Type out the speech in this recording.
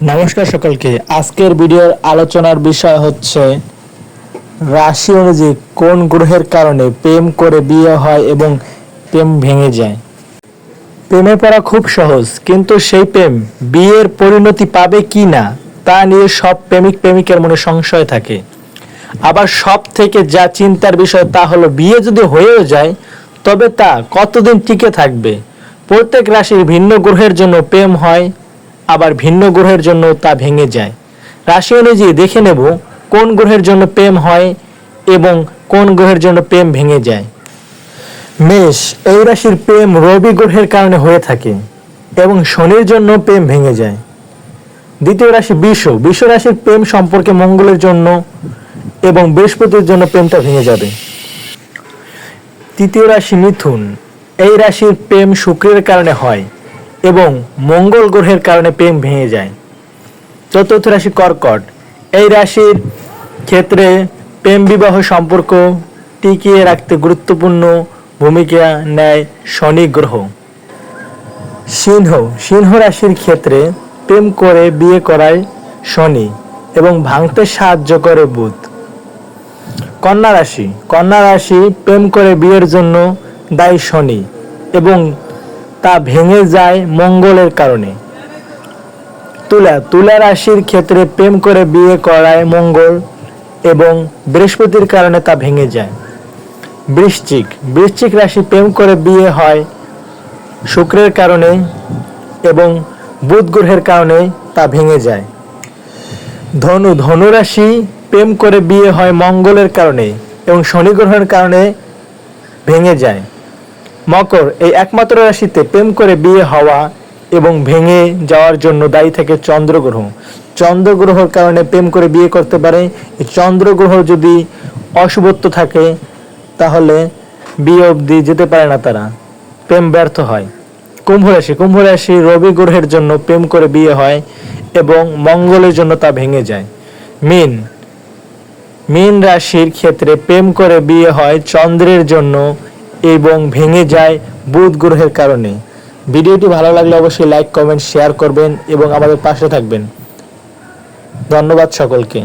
নমস্কার সকলকে। আজকের ভিডিওর আলোচনার বিষয় হচ্ছে রাশি অনুযায়ী কোন গ্রহের কারণে প্রেম করে বিয়ে হয় এবং প্রেম ভেঙে যায়। প্রেমে পড়া খুব সহজ, কিন্তু সেই প্রেম বিয়ের পরিণতি পাবে কি না, তা নিয়ে সব প্রেমিক প্রেমিকের মনে সংশয় থাকে। আবার সব থেকে যা চিন্তার বিষয় তা হলো বিয়ে যদি হয়েও যায়, তবে তা কতদিন টিকে থাকবে? প্রত্যেক রাশির ভিন্ন গ্রহের জন্য প্রেম হয় আবার ভিন্ন গ্রহের জন্য তা ভেঙে যায়। রাশি অনুযায়ী দেখে নেব কোন গ্রহের জন্য প্রেম হয় এবং কোন গ্রহের জন্য প্রেম ভেঙে যায়। মেষ, এই রাশির প্রেম রবি গ্রহের কারণে হয়ে থাকে এবং শনির জন্য প্রেম ভেঙে যায়। দ্বিতীয় রাশি বিষ বিষ রাশির প্রেম সম্পর্কে মঙ্গলের জন্য এবং বৃহস্পতির জন্য প্রেমটা ভেঙে যাবে। তৃতীয় রাশি মিথুন, এই রাশির প্রেম শুক্রের কারণে হয় এবং মঙ্গল গ্রহের কারণে প্রেম ভেঙে যায়। চতুর্থ রাশি কর্কট। এই রাশির ক্ষেত্রে প্রেম বিবাহ সম্পর্ক টিকিয়ে রাখতে গুরুত্বপূর্ণ ভূমিকা নেয় শনি গ্রহ। সিংহ। সিংহ রাশির ক্ষেত্রে প্রেম করে বিয়ে করায় শনি এবং ভাঙতে সাহায্য করে বুধ। কন্যা রাশি। কন্যা রাশি প্রেম করে বিয়ের জন্য দায়ী শনি এবং তা ভেঙে যায় মঙ্গলের কারণে। তুলা তুলা রাশির ক্ষেত্রে প্রেম করে বিয়ে করায় মঙ্গল এবং বৃহস্পতির কারণে তা ভেঙে যায়। বৃশ্চিক বৃশ্চিক রাশি প্রেম করে বিয়ে হয় শুক্রের কারণে এবং বুধ গ্রহের কারণে তা ভেঙে যায়। ধনু ধনু রাশি প্রেম করে বিয়ে হয় মঙ্গলের কারণে এবং শনি গ্রহের কারণে ভেঙে যায়। মকর এই একমাত্র রাশিতে প্রেম করে বিয়ে হওয়া এবং ভেঙে যাওয়ার জন্য দায়ী থাকে চন্দ্রগ্রহ। চন্দ্রগ্রহর কারণে প্রেম করে বিয়ে করতে পারে। চন্দ্রগ্রহ যদি অশুভত্ব থাকে, তাহলে বিয়ে অবধি যেতে পারে না তারা। প্রেম ব্যর্থ হয়। কুম্ভ রাশি কুম্ভ রাশি রবি গ্রহের জন্য প্রেম করে বিয়ে হয় এবং মঙ্গলের জন্য তা ভেঙে যায়। মিন, মীন রাশির ক্ষেত্রে প্রেম করে বিয়ে হয় চন্দ্রের জন্য এবং ভেঙে যায় বুধ গ্রহের কারণে। ভিডিওটি ভালো লাগলে অবশ্যই লাইক কমেন্ট শেয়ার করবেন এবং আমাদের পাশে থাকবেন। ধন্যবাদ সকলকে।